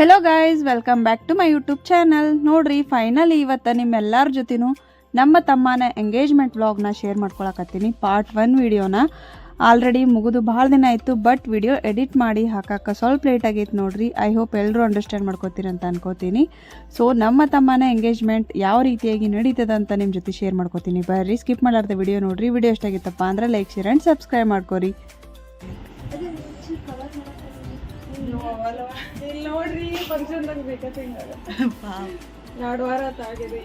Hello guys welcome back to my YouTube channel ನೋಡ್ರಿ finally ಇವತ್ತು ನಿಮ್ಮೆಲ್ಲರ ಜೊತೆನೂ ನಮ್ಮ ತಮ್ಮನ ಎಂಗೇಜ್ಮೆಂಟ್ ವ್ಲಾಗ್ನ ಶೇರ್ ಮಾಡ್ಕೊಳಕತ್ತೀನಿ. ಪಾರ್ಟ್ ಒನ್ ವಿಡಿಯೋನ ಆಲ್ರೆಡಿ ಮುಗಿದು ಭಾಳ ದಿನ ಆಯಿತು ಬಟ್ ವಿಡಿಯೋ ಎಡಿಟ್ ಮಾಡಿ ಹಾಕಕ್ಕೆ ಸ್ವಲ್ಪ ಲೇಟ್ ಆಗೈತೆ ನೋಡ್ರಿ. ಐ ಹೋಪ್ ಎಲ್ಲರೂ ಅಂಡರ್ಸ್ಟ್ಯಾಂಡ್ ಮಾಡ್ಕೋತೀರಿ ಅಂತ ಅನ್ಕೋತೀನಿ. ಸೊ ನಮ್ಮ ತಮ್ಮನ ಎಂಗೇಜ್ಮೆಂಟ್ ಯಾವ ರೀತಿಯಾಗಿ ನಡೀತದ ಅಂತ ನಿಮ್ಮ ಜೊತೆ ಶೇರ್ ಮಾಡ್ಕೋತೀನಿ. ಬರ್ರಿ ಸ್ಕಿಪ್ ಮಾಡಾರ್ದ ವಿಡಿಯೋ ನೋಡ್ರಿ. ವಿಡಿಯೋ ಎಷ್ಟಾಗಿತ್ತಪ್ಪ ಅಂದ್ರೆ ಲೈಕ್ ಶೇರ್ ಆ್ಯಂಡ್ ಸಬ್ಸ್ಕ್ರೈಬ್ ಮಾಡ್ಕೋರಿ. ಇಲ್ಲಿ ನೋಡ್ರಿ ಫಂಕ್ಷನ್ದಾಗ ಎರಡು ವಾರ ಆಗಿದೆ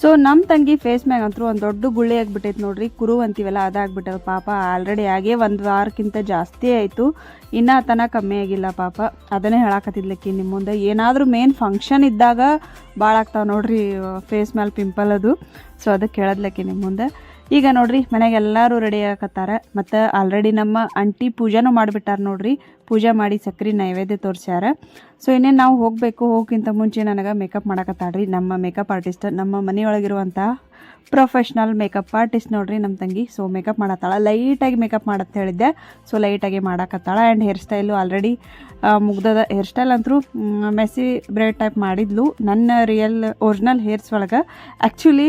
ಸೊ ನಮ್ಮ ತಂಗಿ ಫೇಸ್ ಮ್ಯಾಗ ಅಂತೂ ಒಂದು ದೊಡ್ಡ ಗುಳ್ಳೆ ಆಗ್ಬಿಟ್ಟೈತೆ ನೋಡ್ರಿ. ಕುರು ಅಂತೀವಲ್ಲ ಅದಾಗ್ಬಿಟ್ಟದ ಪಾಪ. ಆಲ್ರೆಡಿ ಆಗೇ ಒಂದು ವಾರಕ್ಕಿಂತ ಜಾಸ್ತಿ ಆಯಿತು. ಇನ್ನೂ ತನ ಕಮ್ಮಿ ಆಗಿಲ್ಲ ಪಾಪ. ಅದನ್ನೇ ಹೇಳಾಕತ್ತಿದ್ಲಕ್ಕಿ ನಿಮ್ಮ ಮುಂದೆ. ಏನಾದರೂ ಮೇನ್ ಫಂಕ್ಷನ್ ಇದ್ದಾಗ ಭಾಳ ಆಗ್ತಾವೆ ನೋಡ್ರಿ ಫೇಸ್ ಮೇಲೆ ಪಿಂಪಲ್ ಅದು. ಸೊ ಅದಕ್ಕೆ ಹೇಳದ್ಲಕ್ಕಿ ನಿಮ್ಮ ಮುಂದೆ. ಈಗ ನೋಡ್ರಿ, ಮನೆಗೆ ಎಲ್ಲರೂ ರೆಡಿ ಆಗಕತ್ತಾರ. ಮತ್ತು ಆಲ್ರೆಡಿ ನಮ್ಮ ಅಂಟಿ ಪೂಜಾನೂ ಮಾಡಿಬಿಟ್ಟಾರ ನೋಡ್ರಿ. ಪೂಜೆ ಮಾಡಿ ಸಕ್ರೆ ನೈವೇದ್ಯ ತೋರಿಸ್ಯಾರ. ಸೊ ಇನ್ನೇನು ನಾವು ಹೋಗಬೇಕು ಹೋಗಿಂತ ಮುಂಚೆ ನನಗೆ ಮೇಕಪ್ ಮಾಡಕತ್ತಾಳ್ರಿ. ನಮ್ಮ ಮೇಕಪ್ ಆರ್ಟಿಸ್ಟ್ ನಮ್ಮ ಮನೆಯೊಳಗಿರುವಂಥ ಪ್ರೊಫೆಷ್ನಲ್ ಮೇಕಪ್ ಆರ್ಟಿಸ್ಟ್ ನೋಡ್ರಿ ನಮ್ಮ ತಂಗಿ. ಸೊ ಮೇಕಪ್ ಮಾಡತ್ತಾಳ. ಲೈಟಾಗಿ ಮೇಕಪ್ ಮಾಡತ್ತೆ ಹೇಳಿದ್ದೆ. ಸೊ ಲೈಟಾಗಿ ಮಾಡಕತ್ತಾಳ. ಆ್ಯಂಡ್ ಹೇರ್ ಸ್ಟೈಲು ಆಲ್ರೆಡಿ ಮುಗ್ದದ. ಹೇರ್ ಸ್ಟೈಲ್ ಅಂತೂ ಮೆಸ್ಸಿ ಬ್ರೇಡ್ ಟೈಪ್ ಮಾಡಿದ್ಲು. ನನ್ನ ರಿಯಲ್ ಒರಿಜಿನಲ್ ಹೇರ್ಸ್ ಒಳಗೆ. ಆ್ಯಕ್ಚುಲಿ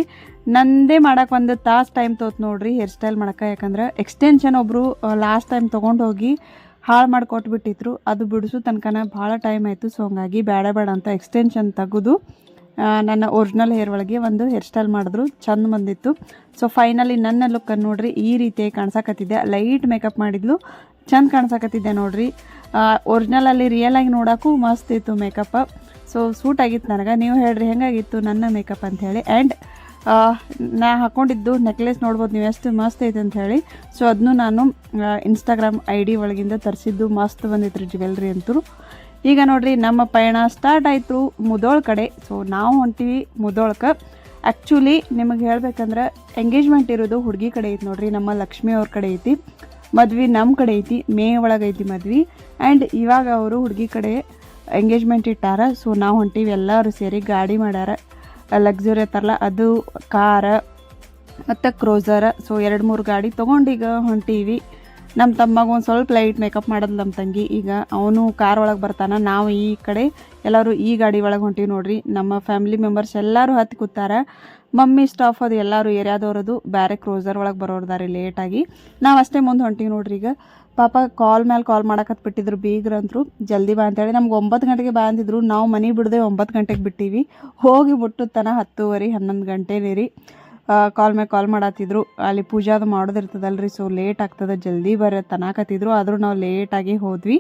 ನಂದೇ ಮಾಡಕ್ಕೆ ಒಂದು ತಾಸು ಟೈಮ್ ತೋತ್ ನೋಡ್ರಿ ಹೇರ್ ಸ್ಟೈಲ್ ಮಾಡಕ್ಕೆ ಯಾಕಂದ್ರೆ ಎಕ್ಸ್ಟೆನ್ಷನ್ ಒಬ್ಬರು ಲಾಸ್ಟ್ ಟೈಮ್ ತೊಗೊಂಡು ಹೋಗಿ ಹಾಳು ಮಾಡಿ ಕೊಟ್ಬಿಟ್ಟಿದ್ರು ಅದು ಬಿಡಿಸು ತನಕನ ಭಾಳ ಟೈಮ್ ಆಯಿತು. ಸೊ ಹಂಗಾಗಿ ಬೇಡ ಬೇಡ ಅಂತ ಎಕ್ಸ್ಟೆನ್ಷನ್ ತೆಗೆದು. ನನ್ನ ಒರಿಜಿನಲ್ ಹೇರ್ ಒಳಗೆ ಒಂದು ಹೇರ್ ಸ್ಟೈಲ್ ಮಾಡಿದ್ರು. ಚಂದ ಬಂದಿತ್ತು. ಸೊ ಫೈನಲಿ ನನ್ನ ಲುಕ್ ನೋಡ್ರಿ, ಈ ರೀತಿಯಾಗಿ ಕಾಣ್ಸಕತ್ತಿದ್ದೆ. ಲೈಟ್ ಮೇಕಪ್ ಮಾಡಿದ್ಲು. ಚಂದ ಕಾಣ್ಸಕತ್ತಿದ್ದೆ ನೋಡ್ರಿ. ಒರಿಜಿನಲಲ್ಲಿ ರಿಯಲ್ ಆಗಿ ನೋಡೋಕ್ಕೂ ಮಸ್ತ್ ಇತ್ತು ಮೇಕಪ್ ಸೊ ಸೂಟ್ ಆಗಿತ್ತು ನನಗೆ. ನೀವು ಹೇಳ್ರಿ, ಹೆಂಗಾಗಿತ್ತು ನನ್ನ ಮೇಕಪ್ ಅಂತ ಹೇಳಿ. ಆ್ಯಂಡ್ ನಾ ಹಾಕೊಂಡಿದ್ದು ನೆಕ್ಲೆಸ್ ನೋಡ್ಬೋದು, ನೀವು ಎಷ್ಟು ಮಸ್ತ್ ಐತೆ ಅಂತ ಹೇಳಿ. ಸೊ ಅದನ್ನು ನಾನು ಇನ್ಸ್ಟಾಗ್ರಾಮ್ ಐ ಡಿ ಒಳಗಿಂದ ತರಿಸಿದ್ದು ಮಸ್ತ್ ಬಂದಿತ್ತು ರೀ ಜ್ಯುವೆಲ್ರಿ ಅಂತೂ. ಈಗ ನೋಡ್ರಿ, ನಮ್ಮ ಪಯಣ ಸ್ಟಾರ್ಟ್ ಆಯಿತು ಮುದೋಳ ಕಡೆ. ಸೊ ನಾವು ಹೊಂಟಿವಿ ಮುದೋಳಕ್ಕೆ ಆ್ಯಕ್ಚುಲಿ ನಿಮಗೆ ಹೇಳ್ಬೇಕಂದ್ರೆ ಎಂಗೇಜ್ಮೆಂಟ್ ಇರೋದು ಹುಡುಗಿ ಕಡೆ ಐತಿ ನೋಡ್ರಿ, ನಮ್ಮ ಲಕ್ಷ್ಮಿ ಅವ್ರ ಕಡೆ ಐತಿ. ಮದ್ವೆ ನಮ್ಮ ಕಡೆ ಐತಿ, ಮೇ ಒಳಗೆ ಐತಿ ಮದ್ವೆ. ಆ್ಯಂಡ್ ಇವಾಗ ಅವರು ಹುಡುಗಿ ಕಡೆ ಎಂಗೇಜ್ಮೆಂಟ್ ಇಟ್ಟಾರ. ಸೊ ನಾವು ಹೊಂಟೀವಿ, ಎಲ್ಲರೂ ಸೇರಿ ಗಾಡಿ ಮಾಡ್ಯಾರ. ಲಕ್ಸುರಿ ಐತಲ್ಲ ಅದು ಕಾರ ಮತ್ತು ಕ್ರೋಸರ್ ಸೊ ಎರಡು ಮೂರು ಗಾಡಿ ತೊಗೊಂಡು ಈಗ ಹೊಂಟೀವಿ. ನಮ್ಮ ತಮ್ಮಗ ಒಂದು ಸ್ವಲ್ಪ ಲೈಟ್ ಮೇಕಪ್ ಮಾಡೋದು ನಮ್ಮ ತಂಗಿ. ಈಗ ಅವನು ಕಾರ್ ಒಳಗೆ ಬರ್ತಾನೆ, ನಾವು ಈ ಕಡೆ ಎಲ್ಲರೂ ಈ ಗಾಡಿ ಒಳಗೆ ಹೊಂಟೀವಿ ನೋಡ್ರಿ. ನಮ್ಮ ಫ್ಯಾಮಿಲಿ ಮೆಂಬರ್ಸ್ ಎಲ್ಲರೂ ಹತ್ತಿ ಕೂತಾರ. ಮಮ್ಮಿ ಸ್ಟಾಫ್ ಅದು ಎಲ್ಲರೂ ಏರಿಯಾದವ್ರದು ಬೇರೆ ಕ್ರೋಸರ್ ಒಳಗೆ ಬರೋರ್ದಾರೆ ಲೇಟಾಗಿ ನಾವು ಅಷ್ಟೇ ಮುಂದೆ ಹೊಂಟೀವಿ ನೋಡ್ರಿ ಈಗ. ಪಾಪ ಕಾಲ್ ಮೇಲೆ ಕಾಲ್ ಮಾಡಕತ್ ಬಿಟ್ಟಿದ್ರು ಬೀಗ್ರಂತರು ಜಲ್ದಿ ಬಾ ಅಂತೇಳಿ ನಮ್ಗೆ ಒಂಬತ್ತು ಗಂಟೆಗೆ ಬಾ ಅಂದಿದ್ರು. ನಾವು ಮನೆ ಬಿಡದೆ ಒಂಬತ್ತು ಗಂಟೆಗೆ ಬಿಟ್ಟೀವಿ. ಹೋಗಿ ಬಿಟ್ಟು ತನ ಹತ್ತುವರೆ, ಹನ್ನೊಂದು ಗಂಟೆನೇ ರೀ. ಕಾಲ್ ಮೇಲೆ ಕಾಲ್ ಮಾಡತ್ತಿದ್ರು ಅಲ್ಲಿ ಪೂಜಾದು ಮಾಡೋದಿರ್ತದಲ್ರಿ ಸೊ ಲೇಟ್ ಆಗ್ತದೆ. ಜಲ್ದಿ ಬರ ತನಕತ್ತಿದ್ರು ಆದರೂ ನಾವು ಲೇಟಾಗಿ ಹೋದ್ವಿ.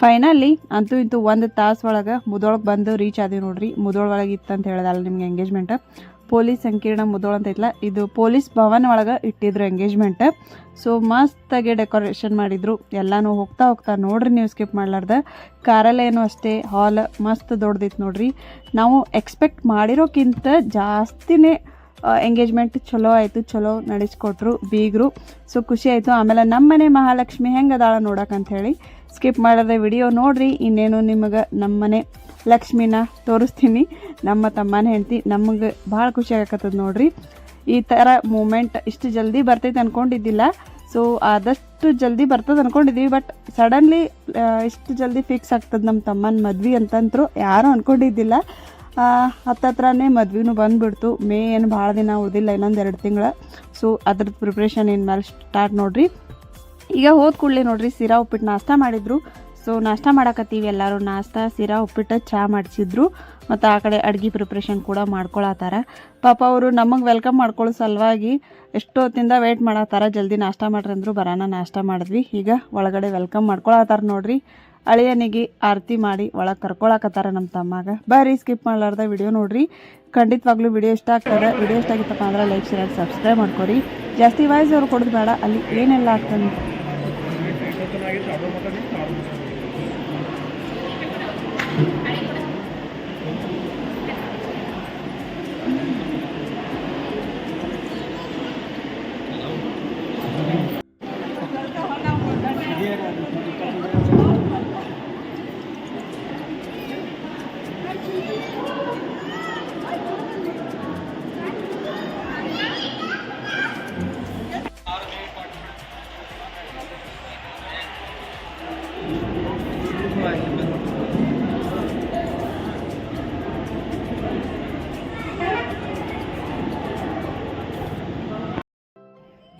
ಫೈನಲಿ ಅಂತೂ ಇಂತೂ ಒಂದು ತಾಸು ಒಳಗೆ ಮುದೊಳಗೆ ಬಂದು ರೀಚ್ ಆದೀವಿ ನೋಡ್ರಿ. ಮುದೊಳಗೆ ಒಳಗೆ ಇತ್ತಂತ ಹೇಳ್ದಲ್ಲ ನಿಮ್ಗೆ ಎಂಗೇಜ್ಮೆಂಟ್ ಪೊಲೀಸ್ ಸಂಕೀರ್ಣ ಮುದೋಳ ಅಂತ ಐತಲ್ಲ ಇದು ಪೊಲೀಸ್ ಭವನ್ ಒಳಗೆ ಇಟ್ಟಿದ್ರು ಎಂಗೇಜ್ಮೆಂಟ್ ಸೊ ಮಸ್ತಾಗಿ ಡೆಕೋರೇಷನ್ ಮಾಡಿದ್ರು. ಎಲ್ಲಾನು ಹೋಗ್ತಾ ಹೋಗ್ತಾ ನೋಡ್ರಿ ನೀವು ಸ್ಕಿಪ್ ಮಾಡ್ಲಾರ್ದ. ಕಾರಲ್ಲೇನು ಅಷ್ಟೇ ಹಾಲ್ ಮಸ್ತ್ ದೊಡ್ಡದಿತ್ತು ನೋಡ್ರಿ. ನಾವು ಎಕ್ಸ್ಪೆಕ್ಟ್ ಮಾಡಿರೋಕ್ಕಿಂತ ಜಾಸ್ತಿನೇ ಎಂಗೇಜ್ಮೆಂಟ್ ಚಲೋ ಆಯಿತು, ಚಲೋ ನಡೆಸ್ಕೊಟ್ರು ಬೀಗರು. ಸೊ ಖುಷಿ ಆಯಿತು. ಆಮೇಲೆ ನಮ್ಮ ಮನೆ ಮಹಾಲಕ್ಷ್ಮಿ ಹೆಂಗೆ ಅದಾಳ ಹೇಳಿ. ಸ್ಕಿಪ್ ಮಾಡದೆ ವಿಡಿಯೋ ನೋಡ್ರಿ. ಇನ್ನೇನು ನಿಮಗೆ ನಮ್ಮನೆ ಲಕ್ಷ್ಮಿನ ತೋರಿಸ್ತೀನಿ. ನಮ್ಮ ತಮ್ಮನ ಹೆಂಡ್ತಿ ನಮಗೆ ಭಾಳ ಖುಷಿ ಆಗತ್ತದ ನೋಡ್ರಿ. ಈ ಥರ ಮೂಮೆಂಟ್ ಇಷ್ಟು ಜಲ್ದಿ ಬರ್ತೈತೆ ಅಂದ್ಕೊಂಡಿದ್ದಿಲ್ಲ ಸೊ ಆದಷ್ಟು ಜಲ್ದಿ ಬರ್ತದೆ ಅಂದ್ಕೊಂಡಿದ್ದೀವಿ ಬಟ್ ಸಡನ್ಲಿ ಇಷ್ಟು ಜಲ್ದಿ ಫಿಕ್ಸ್ ಆಗ್ತದೆ ನಮ್ಮ ತಮ್ಮನ ಮದ್ವೆ ಅಂತಂತರೂ ಯಾರೂ ಅಂದ್ಕೊಂಡಿದ್ದಿಲ್ಲ ಹತ್ತತ್ರನೇ ಮದ್ವೆನೂ ಬಂದುಬಿಡ್ತು. ಮೇ ಏನು ಭಾಳ ದಿನ ಉಳಿದಿಲ್ಲ, ಇನ್ನೊಂದು ಎರಡು ತಿಂಗಳು. ಸೊ ಅದ್ರದ್ದು ಪ್ರಿಪ್ರೇಷನ್ ಏನು ಮೇಲೆ ಸ್ಟಾರ್ಟ್ ನೋಡ್ರಿ. ಈಗ ಹೋದ ಕೂಡಲೇ ನೋಡ್ರಿ, ಸಿರಾ ಉಪ್ಪಿಟ್ಟು ನಾಷ್ಟ ಮಾಡಿದ್ರು. ಸೊ ನಾಷ್ಟ ಮಾಡಾಕತ್ತೀವಿ ಎಲ್ಲರೂ. ನಾಷ್ಟ, ಸಿರಾ ಉಪ್ಪಿಟ್ಟು ಚಹಾ ಮಾಡಿಸಿದ್ರು. ಮತ್ತು ಆ ಕಡೆ ಅಡ್ಗೆ ಪ್ರಿಪ್ರೇಷನ್ ಕೂಡ ಮಾಡ್ಕೊಳತ್ತಾರ. ಪಾಪ ಅವರು ನಮಗೆ ವೆಲ್ಕಮ್ ಮಾಡ್ಕೊಳ್ಳೋ ಸಲುವಾಗಿ ಎಷ್ಟೊತ್ತಿಂದ ವೆಯ್ಟ್ ಮಾಡತ್ತಾರ, ಜಲ್ದಿ ನಾಷ್ಟ ಮಾಡ್ರಿ ಅಂದರು ಬರೋಣ ನಾಷ್ಟ ಮಾಡಿದ್ವಿ. ಈಗ ಒಳಗಡೆ ವೆಲ್ಕಮ್ ಮಾಡ್ಕೊಳತ್ತಾರ ನೋಡ್ರಿ. ಅಳಿಯನಿಗೆ ಆರತಿ ಮಾಡಿ ಒಳಗೆ ಕರ್ಕೊಳಕತ್ತಾರ ನಮ್ಮ ತಮ್ಮಾಗ. ಬರ್ರಿ ಸ್ಕಿಪ್ ಮಾಡಲಾರ್ದ ವಿಡಿಯೋ ನೋಡ್ರಿ. ಖಂಡಿತವಾಗ್ಲೂ ವಿಡಿಯೋ ಇಷ್ಟ ಆಗ್ತದೆ. ವಿಡಿಯೋ ಇಷ್ಟ ಆಗಿತ್ತಪ್ಪ ಅಂದ್ರೆ ಲೈಕ್ ಶೇರ್ ಸಬ್ಸ್ಕ್ರೈಬ್ ಮಾಡ್ಕೊರಿ. ಜಾಸ್ತಿ ವಾಯ್ಸ್ ಅವ್ರು ಕೊಡೋದು ಬೇಡ. ಅಲ್ಲಿ ಏನೆಲ್ಲ ಆಗ್ತದೆ?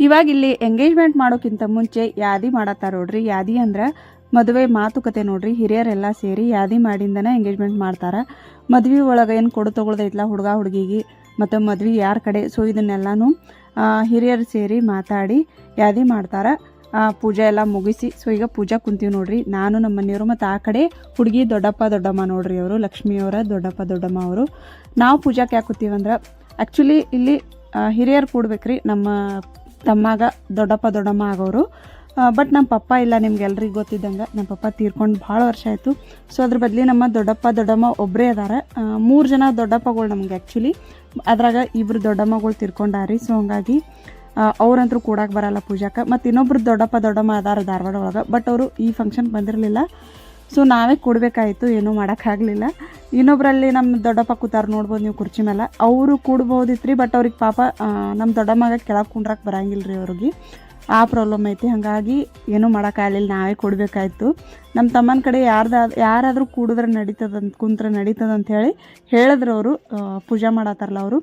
ಇವಾಗ ಇಲ್ಲಿ ಎಂಗೇಜ್ಮೆಂಟ್ ಮಾಡೋಕ್ಕಿಂತ ಮುಂಚೆ ಯಾದಿ ಮಾಡತ್ತಾರ ನೋಡ್ರಿ. ಯಾದಿ ಅಂದ್ರೆ ಮದುವೆ ಮಾತುಕತೆ ನೋಡ್ರಿ. ಹಿರಿಯರೆಲ್ಲ ಸೇರಿ ಯಾದಿ ಮಾಡಿಂದನೇ ಎಂಗೇಜ್ಮೆಂಟ್ ಮಾಡ್ತಾರೆ. ಮದ್ವೆ ಒಳಗೆ ಏನು ಕೊಡು ತಗೊಳ್ದೈತ್ಲ ಹುಡುಗ ಹುಡುಗಿಗೆ, ಮತ್ತು ಮದ್ವೆ ಯಾರ ಕಡೆ? ಸೊ ಇದನ್ನೆಲ್ಲನೂ ಹಿರಿಯರು ಸೇರಿ ಮಾತಾಡಿ ಯಾದಿ ಮಾಡ್ತಾರ. ಪೂಜೆ ಎಲ್ಲ ಮುಗಿಸಿ ಸೊ ಈಗ ಪೂಜಾ ಕುಂತೀವಿ ನೋಡ್ರಿ. ನಾನು ನಮ್ಮ ಮನೆಯವರು ಮತ್ತು ಆ ಕಡೆ ಹುಡುಗಿ ದೊಡ್ಡಪ್ಪ ದೊಡ್ಡಮ್ಮ ನೋಡ್ರಿ ಅವರು, ಲಕ್ಷ್ಮಿಯವರ ದೊಡ್ಡಪ್ಪ ದೊಡ್ಡಮ್ಮ ಅವರು. ನಾವು ಪೂಜಾಕ್ಕೆ ಯಾಕೆ ಕೂತೀವಂದ್ರೆ ಆ್ಯಕ್ಚುಲಿ ಇಲ್ಲಿ ಹಿರಿಯರು ಕೂಡ್ಬೇಕ್ರಿ. ನಮ್ಮ ತಮ್ಮಾಗ ದೊಡ್ಡಪ್ಪ ದೊಡ್ಡಮ್ಮ ಆಗೋರು. ಬಟ್ ನಮ್ಮ ಪಪ್ಪ ಇಲ್ಲ ನಿಮ್ಗೆಲ್ರಿಗೂ ಗೊತ್ತಿದ್ದಂಗೆ. ನಮ್ಮ ಪಪ್ಪ ತೀರ್ಕೊಂಡು ಭಾಳ ವರ್ಷ ಆಯಿತು. ಸೊ ಅದ್ರ ಬದಲಿ ನಮ್ಮ ದೊಡ್ಡಪ್ಪ ದೊಡ್ಡಮ್ಮ ಒಬ್ಬರೇ ಅದಾರೆ. ಮೂರು ಜನ ದೊಡ್ಡಪ್ಪಗಳು ನಮ್ಗೆ ಆ್ಯಕ್ಚುಲಿ ಅದ್ರಾಗ ಇಬ್ಬರು ದೊಡ್ಡಮ್ಮಗಳು ತೀರ್ಕೊಂಡಾರಿ. ಸೊ ಹಂಗಾಗಿ ಅವ್ರಂತರೂ ಕೂಡಕ್ಕೆ ಬರಲ್ಲ ಪೂಜಾಕ್ಕೆ ಮತ್ತು ಇನ್ನೊಬ್ರು ದೊಡ್ಡಪ್ಪ ದೊಡ್ಡಮ್ಮ ಅದಾರ ಧಾರವಾಡ ಒಳಗೆ. ಬಟ್ ಅವರು ಈ ಫಂಕ್ಷನ್ ಬಂದಿರಲಿಲ್ಲ. ಸೊ ನಾವೇ ಕೂಡಬೇಕಾಯಿತು, ಏನೂ ಮಾಡೋಕ್ಕಾಗಲಿಲ್ಲ. ಇನ್ನೊಬ್ಬರಲ್ಲಿ ನಮ್ಮ ದೊಡ್ಡಪ್ಪ ಕೂತಾರ ನೋಡ್ಬೋದು ನೀವು ಕುರ್ಚಿ ಮೇಲೆ. ಅವರು ಕೂಡ್ಬೋದಿತ್ತು ರೀ ಬಟ್ ಅವ್ರಿಗೆ ಪಾಪ ನಮ್ಮ ದೊಡ್ಡಮ್ಮಗ ಕೆಳಗೆ ಕುಂಡ್ರಕ್ಕೆ ಬರಂಗಿಲ್ಲ ರೀ ಅವ್ರಿಗೆ. ಆ ಪ್ರಾಬ್ಲಮ್ ಐತಿ. ಹಾಗಾಗಿ ಏನೂ ಮಾಡೋಕ್ಕಾಗಲಿಲ್ಲ, ನಾವೇ ಕೊಡಬೇಕಾಯ್ತು. ನಮ್ಮ ತಮ್ಮನ ಕಡೆ ಯಾರ್ದು, ಯಾರಾದರೂ ಕೂಡಿದ್ರೆ ನಡೀತದಂತ ಕುಂತ್ರೆ ನಡೀತದ ಅಂತ ಹೇಳಿ ಹೇಳಿದ್ರು ಅವರು ಪೂಜೆ ಮಾಡತ್ತಾರಲ್ಲ ಅವರು.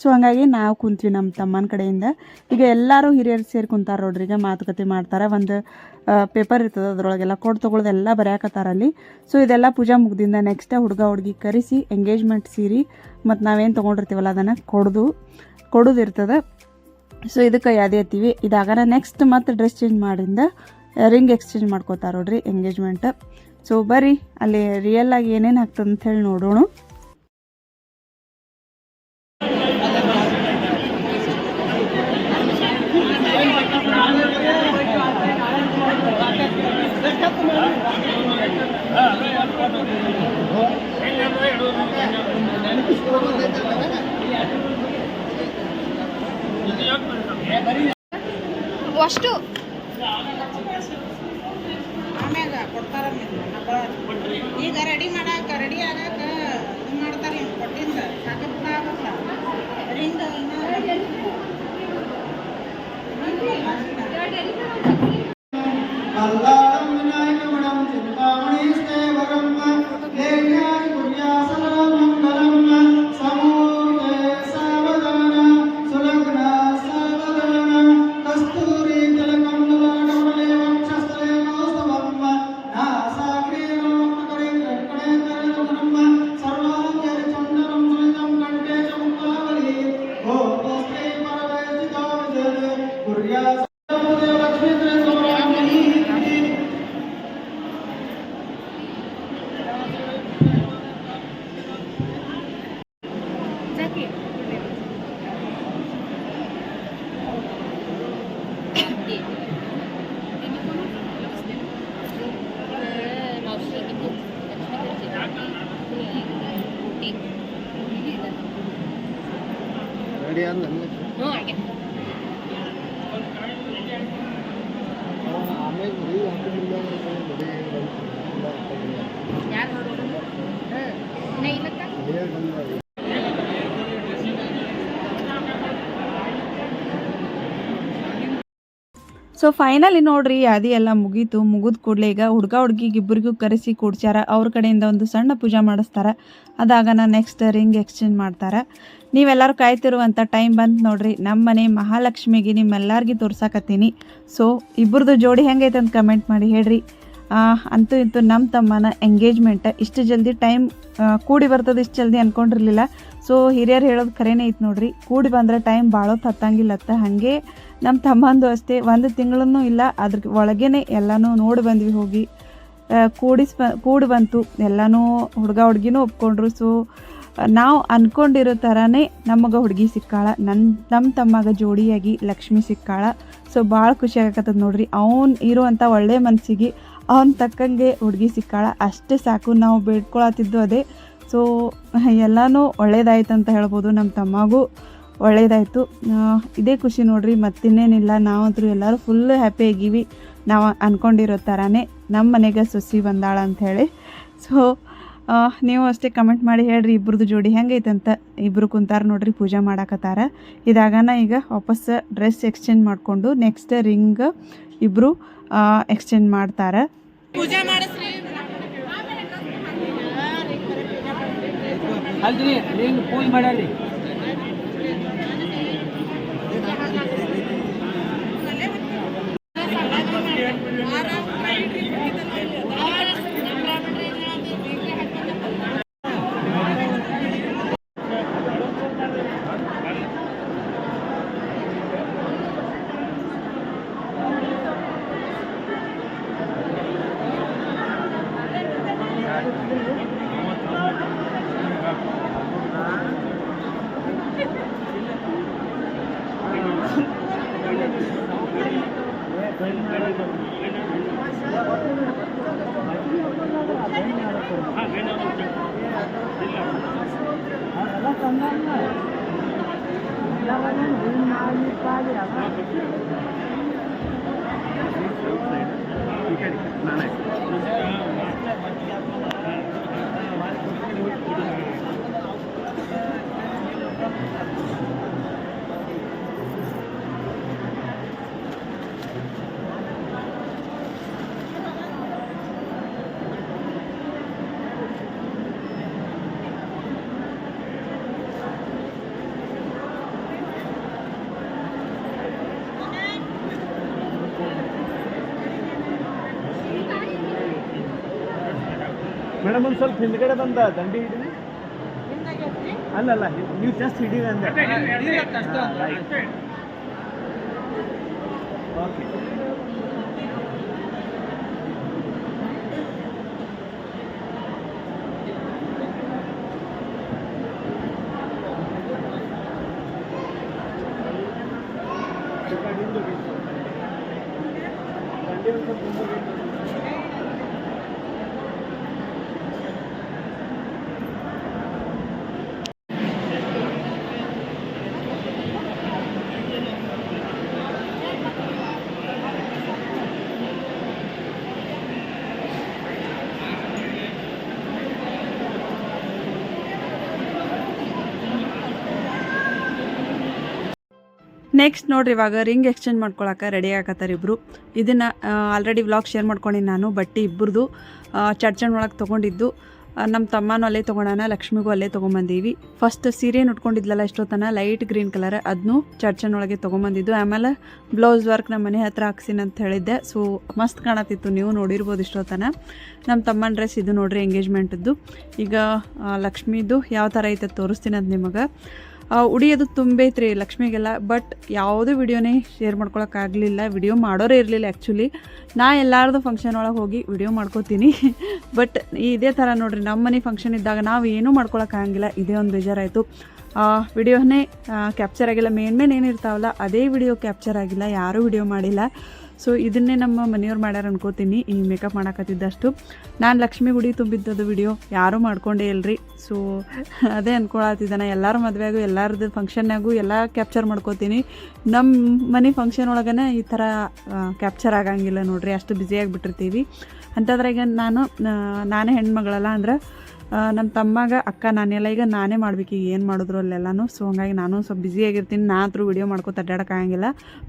ಸೊ ಹಾಗಾಗಿ ನಾವು ಕುಂತೀವಿ ನಮ್ಮ ತಮ್ಮನ ಕಡೆಯಿಂದ. ಈಗ ಎಲ್ಲರೂ ಹಿರಿಯರು ಸೇರಿ ಕುಂತಾರ ನೋಡ್ರಿ, ಈಗ ಮಾತುಕತೆ ಮಾಡ್ತಾರೆ. ಒಂದು ಪೇಪರ್ ಇರ್ತದೆ, ಅದ್ರೊಳಗೆಲ್ಲ ಕೊಟ್ಟು ತೊಗೊಳ್ದೆಲ್ಲ ಬರೆಯಾಕತ್ತಾರ ಅಲ್ಲಿ. ಸೊ ಇದೆಲ್ಲ ಪೂಜಾ ಮುಗ್ದಿಂದ ನೆಕ್ಸ್ಟ್ ಹುಡುಗ ಹುಡುಗಿ ಕರೆಸಿ ಎಂಗೇಜ್ಮೆಂಟ್ ಸೀರಿ ಮತ್ತು ನಾವೇನು ತೊಗೊಂಡಿರ್ತೀವಲ್ಲ ಅದನ್ನು ಕೊಡೋದು ಕೊಡೋದಿರ್ತದೆ ಸೊ ಇದಕ್ಕೆ ಯಾವುದೇ ಹತ್ತೀವಿ ಇದಾಗಾರ ನೆಕ್ಸ್ಟ್ ಮತ್ತೆ ಡ್ರೆಸ್ ಚೇಂಜ್ ಮಾಡಿಂದ ರಿಂಗ್ ಎಕ್ಸ್ಚೇಂಜ್ ಮಾಡ್ಕೋತಾರೆ ನೋಡ್ರಿ ಎಂಗೇಜ್ಮೆಂಟ್ ಸೊ ಬರ್ರಿ ಅಲ್ಲಿ ರಿಯಲ್ ಆಗಿ ಏನೇನು ಆಗ್ತದೆ ಅಂತ ಹೇಳಿ ನೋಡೋಣ. ಅಷ್ಟು ಆಮ್ಯಾಗ ಕೊಡ್ತಾರ ಈಗ ರೆಡಿ ಮಾಡಾಕ ಸೊ ಫೈನಲಿ ನೋಡ್ರಿ ಯಾದಿ ಎಲ್ಲ ಮುಗೀತು. ಮುಗಿದ ಕೂಡಲೇ ಈಗ ಹುಡುಗ ಹುಡುಗಿಗೆ ಇಬ್ಬರಿಗೂ ಕರೆಸಿ ಕೂಡ್ಸ್ಯಾರ. ಅವ್ರ ಕಡೆಯಿಂದ ಒಂದು ಸಣ್ಣ ಪೂಜೆ ಮಾಡಿಸ್ತಾರೆ. ಅದಾಗನ ನೆಕ್ಸ್ಟ್ ರಿಂಗ್ ಎಕ್ಸ್ಚೇಂಜ್ ಮಾಡ್ತಾರೆ. ನೀವೆಲ್ಲರೂ ಕಾಯ್ತಿರುವಂಥ ಟೈಮ್ ಬಂತು ನೋಡ್ರಿ. ನಮ್ಮ ಮನೆ ಮಹಾಲಕ್ಷ್ಮಿಗೆ ನಿಮ್ಮೆಲ್ಲರಿಗೂ ತೋರ್ಸಾಕತ್ತೀನಿ. ಸೊ ಇಬ್ಬರದು ಜೋಡಿ ಹೆಂಗೈತೆ ಅಂತ ಕಮೆಂಟ್ ಮಾಡಿ ಹೇಳ್ರಿ. ಅಂತೂ ಇಂತೂ ನಮ್ಮ ತಮ್ಮನ ಎಂಗೇಜ್ಮೆಂಟ್ ಇಷ್ಟು ಜಲ್ದಿ ಟೈಮ್ ಕೂಡಿ ಬರ್ತದೆ ಇಷ್ಟು ಜಲ್ದಿ ಅಂದ್ಕೊಂಡಿರಲಿಲ್ಲ ಸೊ ಹಿರಿಯರು ಹೇಳೋದು ಖರೇನೇ ಐತೆ ನೋಡ್ರಿ. ಕೂಡಿ ಬಂದರೆ ಟೈಮ್ ಭಾಳ ಹತ್ತಂಗಿಲ್ಲತ್ತ. ಹಾಗೆ ನಮ್ಮ ತಮ್ಮಂದು ಅಷ್ಟೇ, ಒಂದು ತಿಂಗಳೂ ಇಲ್ಲ ಅದ್ರ ಒಳಗೇನೆ ಎಲ್ಲನೂ ನೋಡಿ ಬಂದ್ವಿ ಹೋಗಿ. ಕೂಡಿಸ್ ಕೂಡಿ ಬಂತು, ಎಲ್ಲನೂ ಹುಡುಗ ಹುಡುಗಿನೂ ಒಪ್ಕೊಂಡ್ರು, ಸೊ, ನಾವು ಅನ್ಕೊಂಡಿರೋ ಥರನೇ ನಮಗೆ ಹುಡುಗಿ ಸಿಕ್ಕಾಳ ನನ್ನ ನಮ್ಮ ತಮ್ಮಗ ಜೋಡಿಯಾಗಿ ಲಕ್ಷ್ಮಿ ಸಿಕ್ಕಾಳ, ಸೊ ಭಾಳ ಖುಷಿ ಆಗಕತ್ತದ ನೋಡ್ರಿ, ಅವ್ನು ಇರುವಂಥ ಒಳ್ಳೆ ಮನಸ್ಸಿಗೆ ಅವ್ನು ತಕ್ಕಂಗೆ ಹುಡುಗಿ ಸಿಕ್ಕಾಳ, ಅಷ್ಟೇ ಸಾಕು, ನಾವು ಬೇಡ್ಕೊಳತ್ತಿದ್ದು ಅದೇ, ಸೊ, ಎಲ್ಲನೂ ಒಳ್ಳೇದಾಯ್ತು ಅಂತ ಹೇಳ್ಬೋದು ನಮ್ಮ ತಮ್ಮಗೂ. ಒಳ್ಳೇದಾಯಿತು. ಇದೇ ಖುಷಿ ನೋಡ್ರಿ ಮತ್ತಿನ್ನೇನಿಲ್ಲ ನಾವಂತೂ ಎಲ್ಲರೂ ಫುಲ್ ಹ್ಯಾಪಿ ಆಗೀವಿ. ನಾವು ಅಂದ್ಕೊಂಡಿರೋ ಥರನೇ ನಮ್ಮ ಮನೆಗೆ ಸೊಸಿ ಬಂದಾಳ ಅಂಥೇಳಿ ಸೊ ನೀವು ಅಷ್ಟೇ ಕಮೆಂಟ್ ಮಾಡಿ ಹೇಳ್ರಿ ಇಬ್ರದ್ದು ಜೋಡಿ ಹೆಂಗೈತಂತ. ಅಂತ ಇಬ್ಬರು ಕುಂತಾರ ನೋಡ್ರಿ ಪೂಜೆ ಮಾಡಾಕತ್ತಾರ. ಇದಾಗನ ಈಗ ವಾಪಸ್ ಡ್ರೆಸ್ ಎಕ್ಸ್ಚೇಂಜ್ ಮಾಡಿಕೊಂಡು ನೆಕ್ಸ್ಟ್ ರಿಂಗ್ ಇಬ್ಬರು ಎಕ್ಸ್ಚೇಂಜ್ ಮಾಡ್ತಾರೆ. ಪೂಜೆ आराम ആണ് ಮೇಡಮ್ ಒಂದು ಸ್ವಲ್ಪ ಹಿಂದ್ಗಡೆ ಬಂದ ದಂಡಿ ಹಿಡಿದ್ರಿ ಅಲ್ಲಲ್ಲ ಅಲ್ಲ ನೀವು ಜಸ್ಟ್ ಹಿಡೀರಿ ಅಂದ್ರೆ ಓಕೆ ನೆಕ್ಸ್ಟ್ ನೋಡ್ರಿ ಇವಾಗ ರಿಂಗ್ ಎಕ್ಸ್ಚೇಂಜ್ ಮಾಡ್ಕೊಳಕ್ಕೆ ರೆಡಿ ಆಗತ್ತಾರ ಇಬ್ರು. ಇದನ್ನ ಆಲ್ರೆಡಿ ವ್ಲಾಗ್ ಶೇರ್ ಮಾಡ್ಕೊಂಡಿನಿ ನಾನು, ಬಟ್ಟೆ ಇಬ್ಬರದು ಚರ್ಚನ್ ಒಳಗೆ ತೊಗೊಂಡಿದ್ದು. ನಮ್ಮ ತಮ್ಮನೂ ಅಲ್ಲೇ ತೊಗೊಳೋಣ ಲಕ್ಷ್ಮಿಗೂ ಅಲ್ಲೇ ತೊಗೊಂಬಂದೀವಿ. ಫಸ್ಟ್ ಸೀರೆ ಉಟ್ಕೊಂಡಿದ್ಲಲ್ಲ ಎಷ್ಟೊತ್ತನ ಲೈಟ್ ಗ್ರೀನ್ ಕಲರ್ ಅದನ್ನು ಚರ್ಚನ್ ಒಳಗೆ ತೊಗೊಂಬಂದಿದ್ದು. ಆಮೇಲೆ ಬ್ಲೌಸ್ ವರ್ಕ್ ನಮ್ಮ ಮನೆ ಹತ್ರ ಹಾಕ್ಸಿನ ಅಂತ ಹೇಳಿದ್ದೆ. ಸೊ ಮಸ್ತ್ ಕಾಣತ್ತಿತ್ತು, ನೀವು ನೋಡಿರ್ಬೋದು ಇಷ್ಟೊತ್ತನ. ನಮ್ಮ ತಮ್ಮನ ಡ್ರೆಸ್ ಇದು ನೋಡ್ರಿ ಎಂಗೇಜ್ಮೆಂಟದ್ದು ಈಗ ಲಕ್ಷ್ಮಿದು ಯಾವ ಥರ ಐತೆ ತೋರಿಸ್ತೀನಿ ಅದು ನಿಮಗೆ. ಉಡಿಯೋದು ತುಂಬೈತ್ರಿ ಲಕ್ಷ್ಮಿಗೆಲ್ಲ ಬಟ್ ಯಾವುದೇ ವಿಡಿಯೋನೇ ಶೇರ್ ಮಾಡ್ಕೊಳಕ್ಕಾಗಲಿಲ್ಲ. ವಿಡಿಯೋ ಮಾಡೋರೇ ಇರಲಿಲ್ಲ ಆ್ಯಕ್ಚುಲಿ ನಾ ಎಲ್ಲಾರ್ದು ಫಂಕ್ಷನ್ ಒಳಗೆ ಹೋಗಿ ವಿಡಿಯೋ ಮಾಡ್ಕೋತೀನಿ. ಬಟ್ ಇದೇ ಥರ ನೋಡ್ರಿ ನಮ್ಮ ಮನೆ ಫಂಕ್ಷನ್ ಇದ್ದಾಗ ನಾವು ಏನೂ ಮಾಡ್ಕೊಳಕ್ಕಾಗಂಗಿಲ್ಲ. ಇದೇ ಒಂದು ಬೇಜಾರಾಯಿತು. ವಿಡಿಯೋನೇ ಕ್ಯಾಪ್ಚರ್ ಆಗಿಲ್ಲ. ಮೇನ್ ಮೇನ್ ಏನಿರ್ತಾವಲ್ಲ, ಅದೇ ವಿಡಿಯೋ ಕ್ಯಾಪ್ಚರ್ ಆಗಿಲ್ಲ, ಯಾರೂ ವಿಡಿಯೋ ಮಾಡಿಲ್ಲ. ಸೊ ಇದನ್ನೇ ನಮ್ಮ ಮನೆಯವ್ರು ಮಾಡ್ಯಾರ ಅನ್ಕೋತೀನಿ. ಈ ಮೇಕಪ್ ಮಾಡಕತ್ತಿದ್ದಷ್ಟು. ನಾನು ಲಕ್ಷ್ಮಿ ಗುಡಿ ತುಂಬಿದ್ದದು ವಿಡಿಯೋ, ಯಾರೂ ಮಾಡ್ಕೊಂಡೇ ಇಲ್ರಿ. ಸೊ ಅದೇ ಅಂದ್ಕೊಳತ್ತಿದ್ದಾನೆ ಎಲ್ಲರ ಮದುವೆಗೂ ಎಲ್ಲರದ್ದು ಫಂಕ್ಷನ್ನಾಗೂ ಎಲ್ಲ ಕ್ಯಾಪ್ಚರ್ ಮಾಡ್ಕೋತೀನಿ. ನಮ್ಮ ಮನೆ ಫಂಕ್ಷನ್ ಒಳಗನೆ ಈ ಥರ ಕ್ಯಾಪ್ಚರ್ ಆಗಂಗಿಲ್ಲ ನೋಡಿರಿ. ಅಷ್ಟು ಬ್ಯುಸಿಯಾಗಿಬಿಟ್ಟಿರ್ತೀವಿ ಅಂಥದ್ರಾಗ ನಾನು ನಾನೇ ಹೆಣ್ಮಗಳಲ್ಲ ಅಂದ್ರೆ ನಮ್ಮ ತಮ್ಮಾಗ, ಅಕ್ಕ, ನಾನೆಲ್ಲ ಈಗ ನಾನೇ ಮಾಡ್ಬೇಕು. ಈಗ ಏನು ಮಾಡಿದ್ರು ಅಲ್ಲೆಲ್ಲಾನು. ಸೊ ಹಂಗಾಗಿ ನಾನು ಸ್ವಲ್ಪ ಬ್ಯುಸಿಯಾಗಿರ್ತೀನಿ ನಾ ಹತ್ರ ವಿಡಿಯೋ ಮಾಡ್ಕೊತ ಅಡ್ಡಾಡಕ್ಕಾಗಂಗಿಲ್ಲ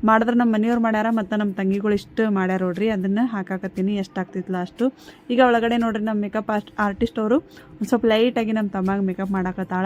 ಮಾಡಿದ್ರೆ ನಮ್ಮ ಮನೆಯವ್ರು ಮಾಡ್ಯಾರ ಮತ್ತು ನಮ್ಮ ತಂಗಿಗಳು ಇಷ್ಟು ಮಾಡ್ಯಾರ ನೋಡ್ರಿ, ಅದನ್ನು ಹಾಕಾಕತ್ತೀನಿ. ಎಷ್ಟು ಆಗ್ತಿತ್ತು ಅಷ್ಟು. ಈಗ ಒಳಗಡೆ ನೋಡ್ರಿ ನಮ್ಮ ಮೇಕಪ್ ಆರ್ಟ್ ಆರ್ಟಿಸ್ಟ್ ಅವರು. ಸ್ವಲ್ಪ ಲೈಟಾಗಿ ನಮ್ಮ ತಮ್ಮಾಗ ಮೇಕಪ್ ಮಾಡಾಕತ್ತಾಳ.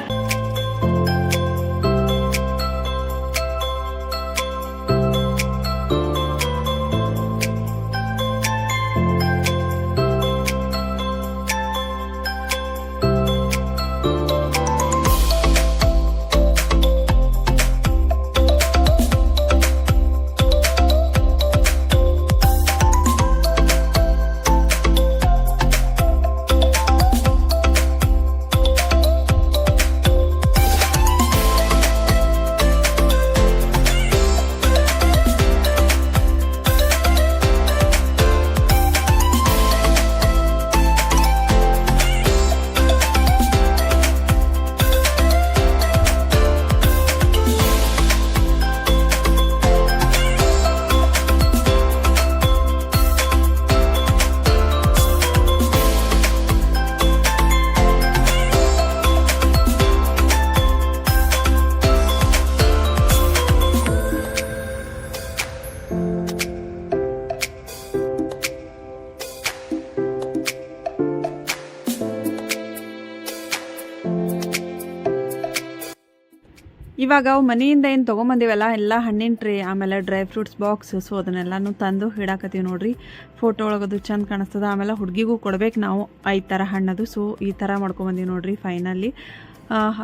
ಇವಾಗ ಅವು ಮನೆಯಿಂದ ಏನು ತೊಗೊಂಬಂದಿವಲ್ಲ, ಎಲ್ಲ ಹಣ್ಣಿನ ಟ್ರೇ, ಆಮೇಲೆ ಡ್ರೈ ಫ್ರೂಟ್ಸ್ ಬಾಕ್ಸ್ ಸೊ ಅದನ್ನೆಲ್ಲನೂ ತಂದು ಹಿಡಾಕತ್ತೀವಿ ನೋಡ್ರಿ. ಫೋಟೋ ಒಳಗದು ಚಂದ ಕಾಣಿಸ್ತದ. ಆಮೇಲೆ ಹುಡುಗಿಗೂ ಕೊಡ್ಬೇಕು ನಾವು ಐದು ಥರ ಹಣ್ಣದು ಸೊ ಈ ಥರ ಮಾಡ್ಕೊಂಬಂದೀವಿ ನೋಡ್ರಿ ಫೈನಲಿ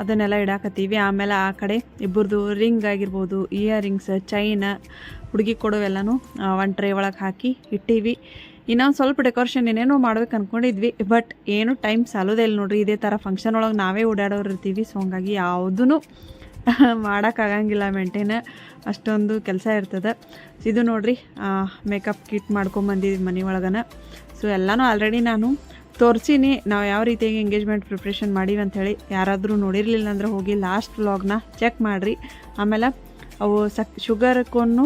ಅದನ್ನೆಲ್ಲ ಇಡಾಕತ್ತೀವಿ. ಆಮೇಲೆ ಆ ಕಡೆ ಇಬ್ಬರದು ರಿಂಗ್ ಆಗಿರ್ಬೋದು ಇಯರ್ ರಿಂಗ್ಸ್ ಚೈನ್ ಹುಡುಗಿ ಕೊಡೋವೆಲ್ಲನೂ ಒಂದು ಟ್ರೇ ಒಳಗೆ ಹಾಕಿ ಇಟ್ಟೀವಿ. ಇನ್ನೊಂದು ಸ್ವಲ್ಪ ಡೆಕೋರೇಷನ್ ಏನೇನೋ ಮಾಡ್ಬೇಕು ಅಂದ್ಕೊಂಡಿದ್ವಿ ಬಟ್ ಏನು ಟೈಮ್ ಸಾಲೋದೇ ಇಲ್ಲ ನೋಡ್ರಿ. ಇದೇ ಥರ ಫಂಕ್ಷನ್ ಒಳಗೆ ನಾವೇ ಓಡಾಡೋರು ಇರ್ತೀವಿ ಸೊ ಹಂಗಾಗಿ ಯಾವುದೂ ಮಾಡೋಕ್ಕಾಗಂಗಿಲ್ಲ ಮೇಂಟೈನ್. ಅಷ್ಟೊಂದು ಕೆಲಸ ಇರ್ತದೆ. ಇದು ನೋಡ್ರಿ ಮೇಕಪ್ ಕಿಟ್ ಮಾಡ್ಕೊಂಬಂದಿದ್ವಿ ಮನೆ ಒಳಗನ. ಸೊ ಎಲ್ಲನೂ ಆಲ್ರೆಡಿ ನಾನು ತೋರಿಸೀನಿ. ನಾವು ಯಾವ ರೀತಿಯಾಗಿ ಎಂಗೇಜ್ಮೆಂಟ್ ಪ್ರಿಪ್ರೇಷನ್ ಮಾಡೀವಿ ಅಂಥೇಳಿ ಯಾರಾದರೂ ನೋಡಿರಲಿಲ್ಲ ಅಂದ್ರೆ ಹೋಗಿ ಲಾಸ್ಟ್ ವ್ಲಾಗ್ನ ಚೆಕ್ ಮಾಡಿರಿ. ಆಮೇಲೆ ಅವು ಸಕ್ ಶುಗರ್ಕೊಂಡು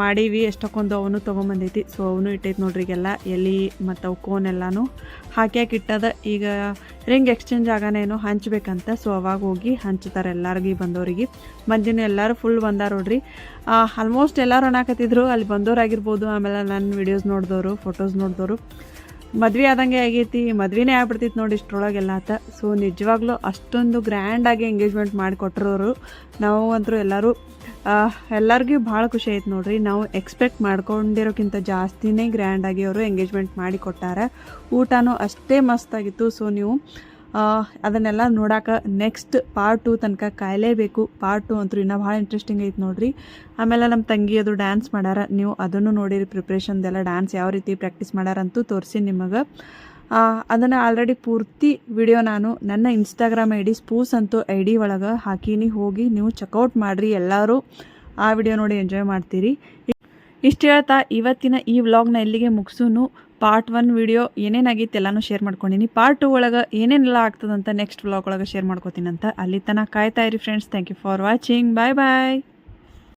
ಮಾಡೀವಿ, ಎಷ್ಟಕ್ಕೊಂದು ಅವನು ತೊಗೊಂಬಂದೈತಿ. ಸೊ ಅವನು ಇಟ್ಟೈತೆ ನೋಡ್ರಿ ಈಗೆಲ್ಲ, ಎಲೆ ಮತ್ತು ಅವು ಕೋನ್ ಎಲ್ಲಾನು ಹಾಕಿ ಹಾಕಿ ಇಟ್ಟದ. ಈಗ ರಿಂಗ್ ಎಕ್ಸ್ಚೇಂಜ್ ಆಗಾನೇನೋ ಹಂಚ್ಬೇಕಂತ. ಸೊ ಅವಾಗ ಹೋಗಿ ಹಂಚ್ತಾರೆ ಎಲ್ಲರಿಗೆ ಬಂದವರಿಗೆ ಮಂದಿನ ಎಲ್ಲರೂ ಫುಲ್ ಬಂದಾರ ನೋಡ್ರಿ. ಆಲ್ಮೋಸ್ಟ್ ಎಲ್ಲರೂ ಅಣಕತ್ತಿದ್ರು ಅಲ್ಲಿ ಬಂದೋರಾಗಿರ್ಬೋದು ಆಮೇಲೆ ನನ್ನ ವಿಡಿಯೋಸ್ ನೋಡಿದವರು ಫೋಟೋಸ್ ನೋಡಿದವರು ಮದ್ವೆ ಆದಂಗೆ ಆಗೈತಿ. ಮದ್ವೆನೇ ಆಗ್ಬಿಡ್ತಿತ್ತು ನೋಡಿ ಇಷ್ಟರೊಳಗೆಲ್ಲ ಆತ. ಸೊ ನಿಜವಾಗ್ಲೂ ಅಷ್ಟೊಂದು ಗ್ರ್ಯಾಂಡಾಗಿ ಎಂಗೇಜ್ಮೆಂಟ್ ಮಾಡಿಕೊಟ್ರವರು. ನಾವು ಅಂತರೂ ಎಲ್ಲರೂ ಎಲ್ಲರಿಗೂ ಭಾಳ ಖುಷಿ ಆಯ್ತು ನೋಡ್ರಿ. ನಾವು ಎಕ್ಸ್ಪೆಕ್ಟ್ ಮಾಡ್ಕೊಂಡಿರೋಕ್ಕಿಂತ ಜಾಸ್ತಿನೇ ಗ್ರ್ಯಾಂಡಾಗಿ ಅವರು ಎಂಗೇಜ್ಮೆಂಟ್ ಮಾಡಿ ಕೊಟ್ಟಾರ. ಊಟನೂ ಅಷ್ಟೇ ಮಸ್ತಾಗಿತ್ತು ಸೊ ನೀವು ಅದನ್ನೆಲ್ಲ ನೋಡಾಕ ನೆಕ್ಸ್ಟ್ ಪಾರ್ಟ್ ಟು ತನಕ ಕಾಯಲೇಬೇಕು. ಪಾರ್ಟ್ ಟು ಅಂತೂ ಇನ್ನೂ ಭಾಳ ಇಂಟ್ರೆಸ್ಟಿಂಗ್ ಐತೆ ನೋಡ್ರಿ. ಆಮೇಲೆ ನಮ್ಮ ತಂಗಿ ಅದು ಡ್ಯಾನ್ಸ್ ಮಾಡ್ಯಾರ ನೀವು ಅದನ್ನು ನೋಡಿರಿ ಪ್ರಿಪ್ರೇಷನ್ದೆಲ್ಲ ಡ್ಯಾನ್ಸ್ ಯಾವ ರೀತಿ ಪ್ರಾಕ್ಟೀಸ್ ಮಾಡ್ಯಾರಂತೂ ತೋರಿಸಿ ನಿಮಗೆ. ಅದನ್ನು ಆಲ್ರೆಡಿ ಪೂರ್ತಿ ವಿಡಿಯೋ ನಾನು ನನ್ನ ಇನ್ಸ್ಟಾಗ್ರಾಮ್ ಐ ಡಿ ಸ್ಪೂಸ್ ಅಂತೂ ಐ ಡಿ ಒಳಗೆ ಹಾಕೀನಿ, ಹೋಗಿ ನೀವು ಚೆಕ್ಔಟ್ ಮಾಡಿರಿ ಎಲ್ಲರೂ ಆ ವಿಡಿಯೋ ನೋಡಿ ಎಂಜಾಯ್ ಮಾಡ್ತೀರಿ. ಇಷ್ಟು ಹೇಳ್ತಾ, ಇವತ್ತಿನ ಈ ವ್ಲಾಗ್ನ ಎಲ್ಲಿಗೆ ಮುಗಿಸೂನು. ಪಾರ್ಟ್ ಒನ್ ವಿಡಿಯೋ ಏನೇನಾಗಿತ್ತು ಎಲ್ಲನೂ ಶೇರ್ ಮಾಡ್ಕೊಂಡಿನಿ. ಪಾರ್ಟ್ ಟು ಒಳಗೆ ಏನೇನೆಲ್ಲ ಆಗ್ತದಂತ ನೆಕ್ಸ್ಟ್ ವ್ಲಾಗ್ ಒಳಗೆ ಶೇರ್ ಮಾಡ್ಕೋತೀನಂತ ಅಲ್ಲಿ ತನಕ ಕಾಯ್ತಾ ಇರಿ friends thank you for watching bye bye